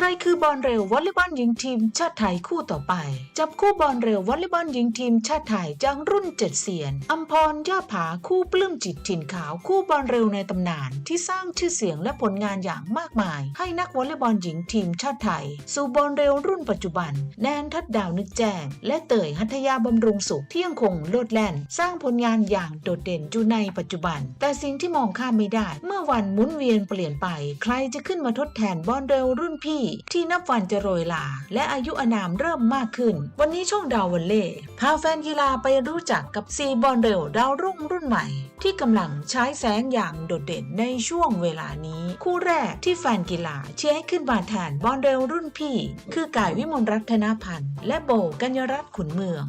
ใครคือบอลเร็ววอลเลย์บอลหญิงทีมชาติไทยคู่ต่อไป จับคู่บอลเร็ววอลเลย์บอลหญิงทีมชาติไทยจากรุ่นเจ็ดเสียนอัมพรย่าผาคู่ปลื้มจิตถิ่นขาวคู่บอลเร็วในตำนาน ที่สร้างชื่อเสียงและผลงานอย่างมากมาย ให้นักวอลเลย์บอลหญิงทีมชาติไทย สู่บอลเร็วรุ่นปัจจุบัน แนนทัดดาวนึกแจ้ง และเตยหัตยาบำรุงสุขที่ยังคงโลดแล่น สร้างผลงานอย่างโดดเด่นอยู่ในปัจจุบัน แต่สิ่งที่มองข้ามไม่ได้ เมื่อวันหมุนเวียนเปลี่ยนไป ใครจะขึ้นมาทดแทนบอลเร็วรุ่นพี่ที่นับวันจะโรยลา และอายุอานามเริ่มมากขึ้น วันนี้ช่องดาววันเล่พาแฟนกีฬาไปรู้จักกับซีบอลเร็วดาวรุ่งรุ่นใหม่ ที่กำลังใช้แสงอย่างโดดเด่นในช่วงเวลานี้ คู่แรกที่แฟนกีฬาเชียร์ให้ขึ้นมาแทนบอลเร็วรุ่นพี่ คือก่ายวิมลรัตนพันธ์และโบกัญญรัตน์ขุนเมือง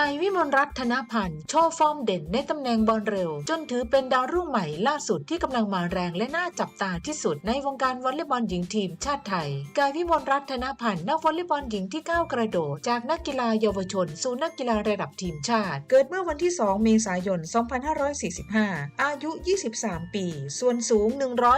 กายวิมลรัตนพันธ์โชว์ฟอร์มเด่นในตำแหน่งบอลเร็ว จนถือเป็นดาวรุ่งใหม่ล่าสุดที่กำลังมาแรงและน่าจับตาที่สุดในวงการวอลเลย์บอลหญิงทีมชาติไทยกายวิมลรัตนพันธ์นักวอลเลย์บอลหญิงที่ก้าวกระโดด จากนักกีฬาเยาวชน สู่นักกีฬาระดับทีมชาติ เกิดเมื่อวันที่ 2 เมษายน 2545 อายุ 23 ปี ส่วนสูง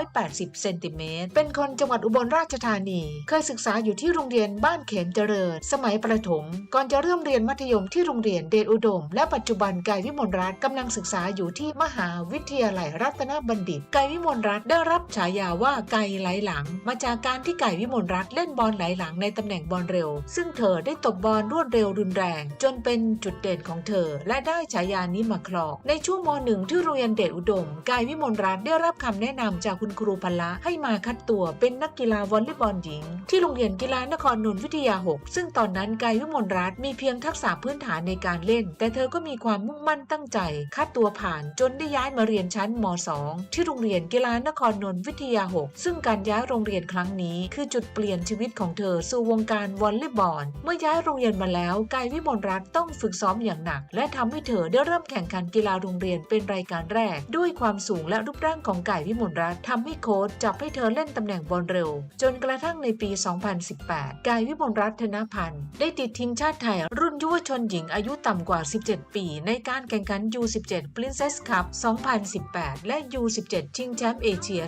180 เซนติเมตร เป็นคนจังหวัดอุบลราชธานี เคยศึกษาอยู่ที่โรงเรียนบ้านเขมเจริญ สมัยประถม ก่อนจะเริ่มเรียนมัธยมที่โรงเรียนเดชอุดม และปัจจุบันกายวิมลรัตน์กำลังศึกษาอยู่ที่มหาวิทยาลัยรัตนบัณฑิตกายวิมลรัตน์ได้รับฉายาว่าไก่ไหลหลัง มาจากการที่ไก่วิมลรัตน์เล่นบอลไหลหลังในตำแหน่งบอลเร็ว ซึ่งเธอได้ตบบอลรวดเร็วรุนแรง จนเป็นจุดเด่นของเธอ และได้ฉายานี้มาครองในช่วงมหนึ่งที่โรงเรียนเดชอุดมกายวิมลรัตน์ได้รับคำแนะนำจากคุณครูพละให้มาคัดตัวเป็นนักกีฬาวอลเลย์บอลหญิง ที่โรงเรียนกีฬานครนนทวิทยา 6 ซึ่งตอนนั้นกายวิมลรัตน์มีเพียงทักษะพื้นฐานในการเล่น แต่เธอก็มีความมุ่งมั่นตั้งใจคัดตัวผ่านจนได้ย้ายมาเรียนชั้นม .2 ที่โรงเรียนกีฬานครนนท์วิทยา 6 ซึ่งการย้ายโรงเรียนครั้งนี้ คือจุดเปลี่ยนชีวิตของเธอสู่วงการวอลเลย์บอลเมื่อย้ายโรงเรียนมาแล้วกายวิมลรัตน์ต้องฝึกซ้อมอย่างหนัก และทำให้เธอได้เริ่มแข่งขันกีฬาโรงเรียนเป็นรายการแรก ด้วยความสูงและรูปร่างของกายวิมลรัตน์ทำให้โค้ชจับให้เธอเล่นตำแหน่งบอลเร็ว จนกระทั่งในปี 2018กายวิมลรัตนพันธ์ได้ติดทีมชาติไทยรุ่นยุวชนหญิงอายุต่ำกว่า 17 ปี ในการแข่งขัน U17 Princess Cup 2018 และ U17 ชิงแชมป์เอเชีย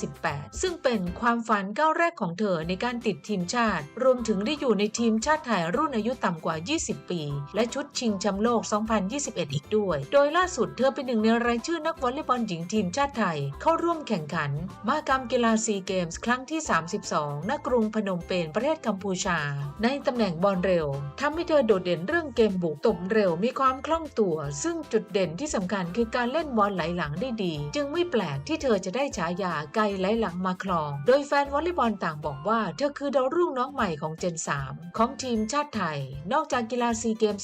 2018 ซึ่งเป็นความฝันก้าวแรกของเธอในการติดทีมชาติ รวมถึงได้อยู่ในทีมชาติไทยรุ่นอายุต่ำกว่า 20 ปี และชุดชิงแชมป์โลก 2021 อีกด้วย โดยล่าสุดเธอเป็นหนึ่งในรายชื่อนักวอลเลย์บอลหญิงทีมชาติไทย เข้าร่วมแข่งขันมหกรรมกีฬาซีเกมส์ครั้งที่ 32 ณ กรุงพนมเปญ ประเทศกัมพูชา ในตำแหน่งบอลเร็วทำให้เธอโดดเด่นเรื่องเกมบุกตบเร็วมีความคล่องตัว ซึ่งจุดเด่นที่สำคัญคือการเล่นบอลไหลหลังได้ดี จึงไม่แปลกที่เธอจะได้ฉายาไกไหลหลังมาครอง โดยแฟนวอลเลย์บอลต่างบอกว่า เธอคือดาวรุ่งน้องใหม่ของเจน 3 ของทีมชาติไทย นอกจากกีฬาซีเกม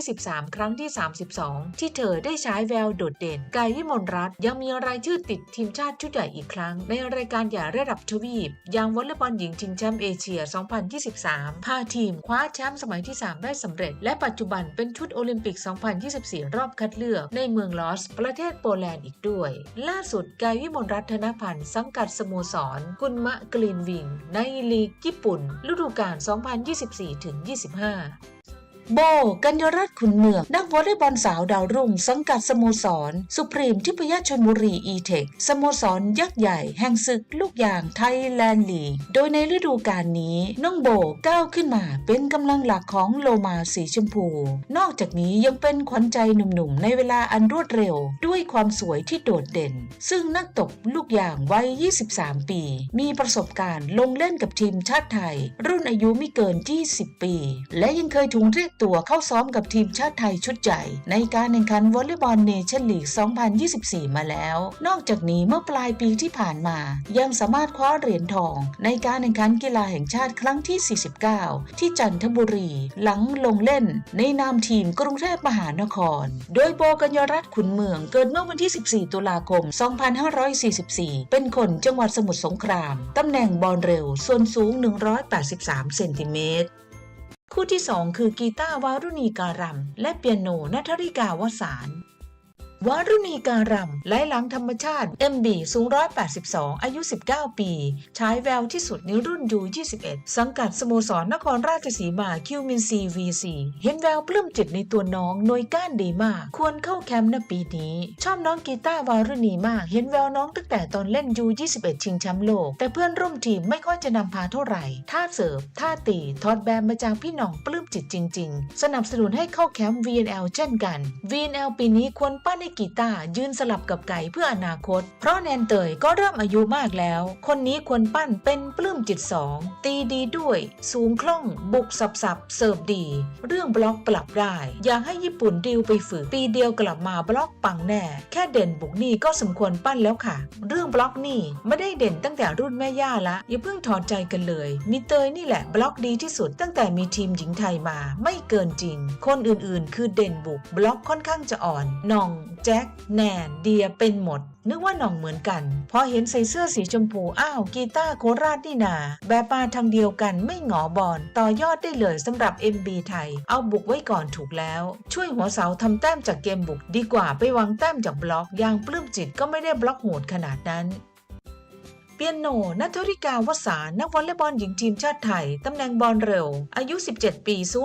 2023 ครั้งที่ 32 ที่เธอได้ใช้แววโดดเด่น ไกวิมลรัตยังมีรายชื่อติดทีมชาติชุดใหญ่อีกครั้ง ในรายการใหญ่ระดับทวีปอย่างวอลเลย์บอลหญิงชิงแชมป์เอเชีย 2023 พาทีมคว้าแชมป์สมัยที่ 3 ได้สำเร็จ และปัจจุบันเป็นชุดโอลิมปิก 2024 รอบคัดเลือก ในเมืองลอส ประเทศโปแลนด์อีกด้วย ล่าสุดกายวิมลรัตนพันธ์สังกัดสโมสร กุนมะกรีนวิง ในลีกญี่ปุ่น ฤดูกาล 2024-25 โบ กัญญรัตน์ขุนเมือง นักวอลเลย์บอลสาวดาวรุ่ง สังกัดสโมสร สุพรีมทิพยชนบุรีอีเทคสโมสรยักษ์ใหญ่ แห่งศึกลูกยางไทยแลนด์ลีก โดยในฤดูกาลนี้ น้องโบก้าวขึ้นมาเป็นกำลังหลักของโลมาสีชมพู นอกจากนี้ยังเป็นขวัญใจหนุ่มๆ ในเวลาอันรวดเร็ว ด้วยความสวยที่โดดเด่น ซึ่งนักตบลูกยางวัย 23 ปี มีประสบการณ์ลงเล่นกับทีมชาติไทย รุ่นอายุไม่เกิน 20 ปี และยังเคยถูกเรียกตัวเข้าซ้อมกับทีมชาติไทยชุดใหญ่ในการแข่งขันวอลเลย์บอลเนชั่นลีก 2024 มาแล้ว นอกจากนี้เมื่อปลายปีที่ผ่านมา ยังสามารถคว้าเหรียญทอง ในการแข่งขันกีฬาแห่งชาติครั้งที่ 49 ที่จันทบุรี หลังลงเล่น ในนามทีมกรุงเทพมหานคร โดยโบกัญญรัตน์ขุนเมืองเกิดเมื่อวันที่ 14 ตุลาคม 2544 เป็นคนจังหวัดสมุทรสงคราม ตำแหน่งบอลเร็ว ส่วนสูง 183 เซนติเมตร คู่ที่ 2 คือกีตาร์วารุณีการัม และเปียโนนัทริกาวสาร วารุณีการำไล่หลังธรรมชาติ MB สูง 182 อายุ 19 ปี ใช้แววที่สุดในรุ่นยู21 สังกัดสโมสรนครราชสีมาคิวมินซี VC เห็นแววปลื้มจิตในตัวน้องหน่วยก้านดีมาก ควรเข้าแคมป์ในปีนี้ ชอบน้องกีตาร์วารุณีมาก เห็นแววน้องตั้งแต่ตอนเล่นยู21 ชิงแชมป์โลก แต่เพื่อนร่วมทีมไม่ค่อยจะนำพาเท่าไหร่ ท่าเสิร์ฟท่าตีทอดแบบมาจากพี่น่องปลื้มจิตจริง ๆ สนับสนุนให้เข้าแคมป์ VNL เช่นกัน VNL ปีนี้ควรปั้นใกีตาร์ยืนสลับกับไก่เพื่ออนาคต เพราะแนนเตยก็เริ่มอายุมากแล้ว คนนี้ควรปั้นเป็นปลื้มจิตสองตีดีด้วย สูงคล่อง บุกสับสับเสิร์ฟดี เรื่องบล็อกปรับได้ อยากให้ญี่ปุ่นดิวไปฝึกปีเดียวกลับมาบล็อกปังแน่ แค่เด่นบุกนี่ก็สมควรปั้นแล้วค่ะ เรื่องบล็อกนี่ไม่ได้เด่นตั้งแต่รุ่นแม่ย่าละอย่าเพิ่งถอดใจกันเลย มีเตยนี่แหละบล็อกดีที่สุดตั้งแต่มีทีมหญิงไทยมา ไม่เกินจริง คนอื่นๆ คือเด่นบุกบล็อกค่อนข้างจะอ่อนนองแจ็คแนนเดียเป็นหมด นึกว่าหน่องเหมือนกันพอเห็นใส่เสื้อสีชมพูอ้าวกีตาร์โคราชนี่นา แบบมาทางเดียวกันไม่หงอบอลต่อยอดได้เลยสำหรับ MB ไทย เอาบุกไว้ก่อนถูกแล้ว ช่วยหัวเสาทำแต้มจากเกมบุก ดีกว่าไปวางแต้มจากบล็อกอย่างปลื้มจิตก็ไม่ได้บล็อกโหดขนาดนั้น เปียโนนัทธริกาวสานักวอลเลย์บอลหญิงทีมชาติไทย ตำแหน่งบอลเร็ว อายุ 17 ปี สูง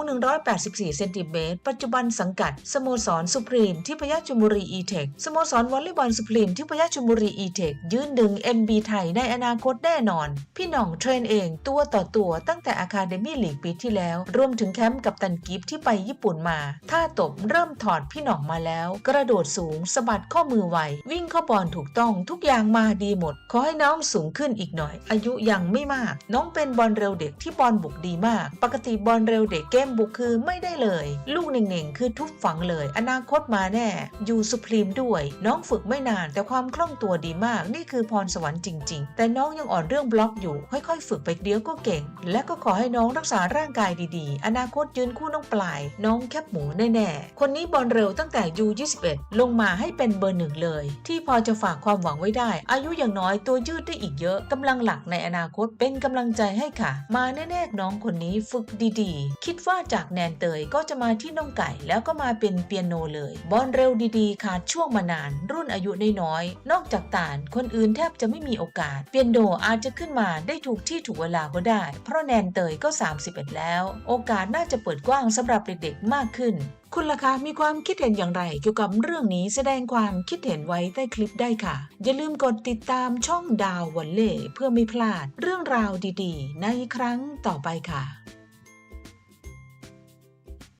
184 เซนติเมตร ปัจจุบันสังกัด สโมสรสุพรีมที่พยาชุมบุรีอีเทค สโมสรวอลเลย์บอลสุพรีมที่พยาชุมบุรีอีเทค ยืนดึง MB ไทยในอนาคตแน่นอน พี่น่องเทรนเองตัวต่อตัวตั้งแต่อาคาเดมี่ลีกปีที่แล้ว รวมถึงแคมป์กับตันกิฟที่ไปญี่ปุ่นมา ท่าตบเริ่มถอดพี่น่องมาแล้ว กระโดดสูงสะบัดข้อมือไววิ่งเข้าบอลถูกต้องทุกอย่างมาดีหมด ขอให้น้องสูงขึ้นอีกหน่อย อายุยังไม่มาก น้องเป็นบอลเร็วเด็กที่บอลบุกดีมาก ปกติบอลเร็วเด็กเกมบุกคือไม่ได้เลย ลูกเน่งๆ คือทุบฝังเลย อนาคตมาแน่ อยู่สุพรีมด้วย น้องฝึกไม่นานแต่ความคล่องตัวดีมาก นี่คือพรสวรรค์จริง ๆ แต่น้องยังอ่อนเรื่องบล็อกอยู่ ค่อยๆ ฝึกไปเดี๋ยวก็เก่ง และก็ขอให้น้องรักษาร่างกายดีๆ อนาคตยืนคู่น้องปลาย น้องแคบหมูแน่ๆ คนนี้บอลเร็วตั้งแต่ยู21ลงมาให้เป็นเบอร์หนึ่งเลย ที่พอจะฝากความหวังไว้ได้ อายุอย่างน้อยตัวยืดได้อีกกเยอะกำลังหลักในอนาคตเป็นกำลังใจให้ค่ะ มาแน่ๆน้องคนนี้ฝึกดีๆ คิดว่าจากแนนเตยก็จะมาที่น้องไก่ แล้วก็มาเป็นเปียโนเลยบอลเร็วดีๆขาดช่วงมานาน รุ่นอายุน้อยๆนอกจากตานคนอื่นแทบจะไม่มีโอกาส เปียโนอาจจะขึ้นมาได้ถูกที่ถูกเวลาก็ได้ เพราะแนนเตยก็ 31 แล้ว โอกาสน่าจะเปิดกว้างสำหรับเด็กๆมากขึ้น คุณล่ะคะมีความคิดเห็นอย่างไร เกี่ยวกับเรื่องนี้แสดงความคิดเห็นไว้ใต้คลิปได้ค่ะ อย่าลืมกดติดตามช่องดาววันเล่เพื่อไม่พลาดเรื่องราวดีๆ ในครั้งต่อไปค่ะ